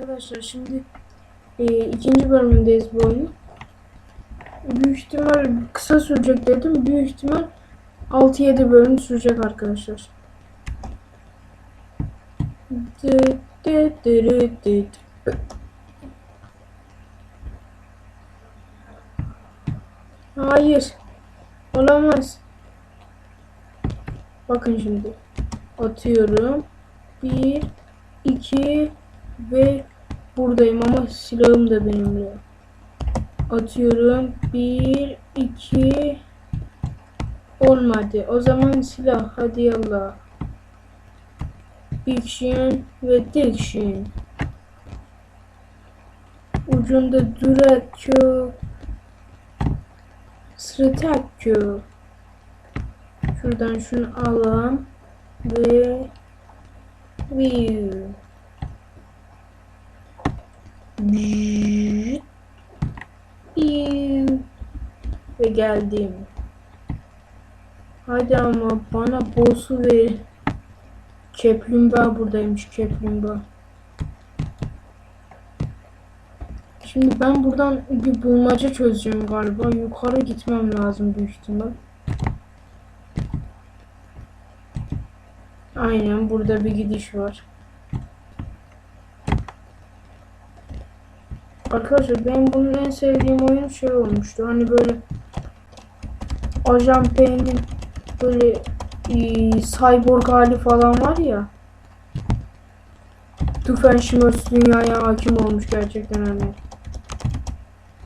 Arkadaşlar şimdi e, ikinci bölümündeyiz bu oyunun. Büyük ihtimal kısa sürecek dedim. Büyük ihtimal 6-7 bölüm sürecek arkadaşlar. Dı. Hayır. Olamaz. Bakın şimdi. Atıyorum. Bir, iki ve buradayım ama silahım da benimle. Atıyorum. Bir, iki. Olmadı. O zaman silah. Hadi yallah. Diction ve diction. Ucunda durakyo. Sırtakyo. Şuradan şunu alalım. Ve View. Ve geldim. Hadi ama bana boss'u ver. Keplumbağa buradaymış keplumbağa. Şimdi ben buradan bir bulmaca çözeceğim galiba. Yukarı gitmem lazım büyük ihtimal. Aynen burada bir gidiş var. Arkadaşlar benim bunun en sevdiğim oyun şey olmuştu. Hani böyle Ajan P'nin böyle e, cyborg hali falan var ya. Doofenshmirtz dünyaya hakim olmuş gerçekten hani.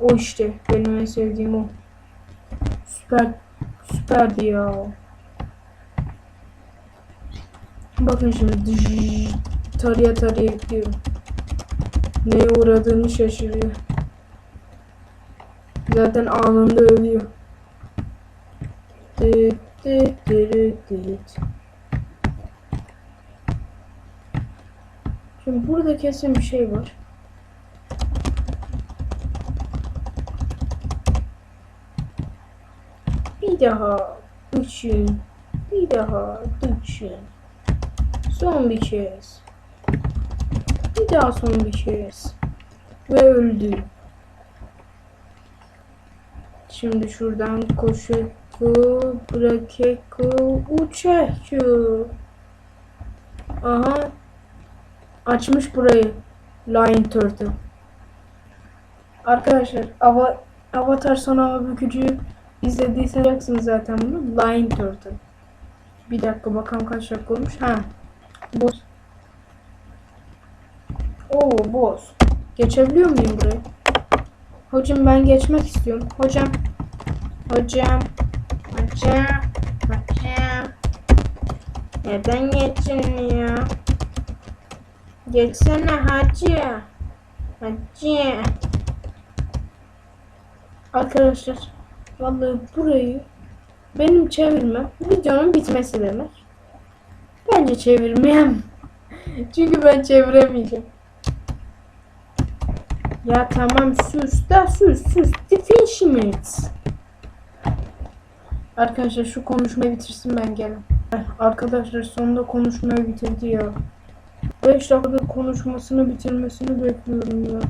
O işte benim en sevdiğim o. Süper süperdi ya. Bakın şimdi dış, taraya taraya gidiyor. Neye uğradığını şaşırıyor. Zaten anında ölüyor. Dıt dıt dıt dıt. Şimdi burada kesin bir şey var. Bir daha düşün. Bir daha düşün. Son bir kez. Bir daha son bir kez. Ve öldü. Şimdi şuradan koşuku, bırakeku, uçaku. Aha. Açmış burayı. Lion Turtle. Arkadaşlar Ava Avatar son hava bükücüyü izlediyseniz zaten bunu. Lion Turtle. Bir dakika bakalım kaç dakika olmuş. Ha. Boss. Geçebiliyor muyum buraya? Hocam ben geçmek istiyorum. Hocam. Hocam. Hocam. Hocam. Neden geçilmiyor? Geçsene hacı. Hacı. Arkadaşlar. Vallahi burayı benim çevirmem videonun bitmesi demek. Bence çevirmeyem. Çünkü ben çeviremeyeceğim. Ya tamam sus da sus sus. Definishment. Arkadaşlar şu konuşmayı bitirsin ben gelin. Arkadaşlar sonunda konuşmayı bitirdi ya. 5 dakikadır konuşmasını bitirmesini bekliyorum ya.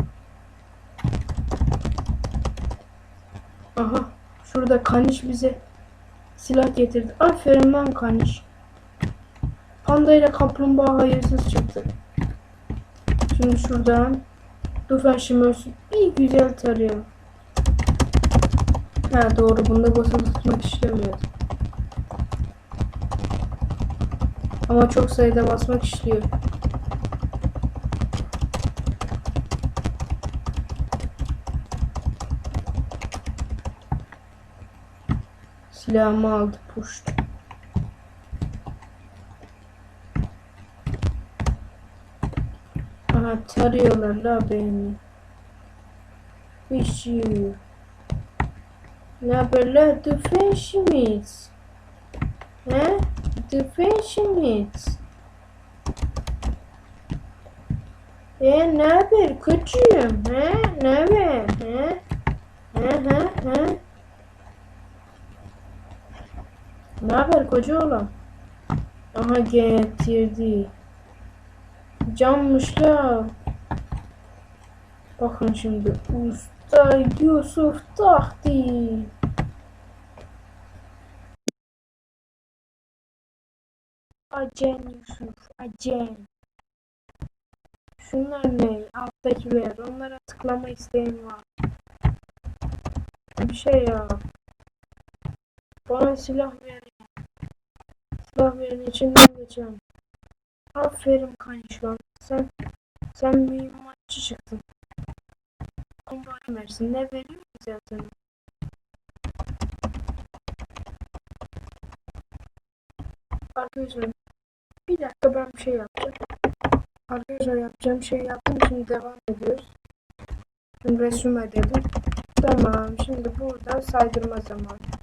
Aha şurada kaniş bize silah getirdi. Aferin lan kaniş. Panda ile kaplumbağa hayırsız çıktı. Şimdi şuradan Doofenshmirtz'ü bir güzel tarayalım. Ha doğru bunda basılı tutmak işlemiyor. Ama çok sayıda basmak işliyor. Silahımı aldı puşt. Aha tarıyorlar la beni. Üşüyor. Ne haber la Doofenshmirtz? He? Doofenshmirtz. E ne haber koçum? He? Ne haber? He? He he he? Ne haber koca oğlum? Aha getirdi. Canmış la. Bakın şimdi Usta Yusuf Tahti. Acen Yusuf, Acen. Şunlar ne? Alttakiler. Onlara tıklama isteğim var. Bir şey ya. Bana silah verin. Silah verin içinden geçeceğim. Aferin Kanişvan. Sen sen bir maççı çıktın. Ama versin. Ne veriyor ki zaten? Arkadaşlar bir dakika ben bir şey yapacağım. Arkadaşlar yapacağım şey yaptım. Şimdi devam ediyoruz. Şimdi resim edelim. Tamam. Şimdi burada saydırma zamanı.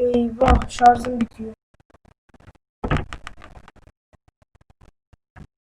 Eyvah. Şarjım bitiyor.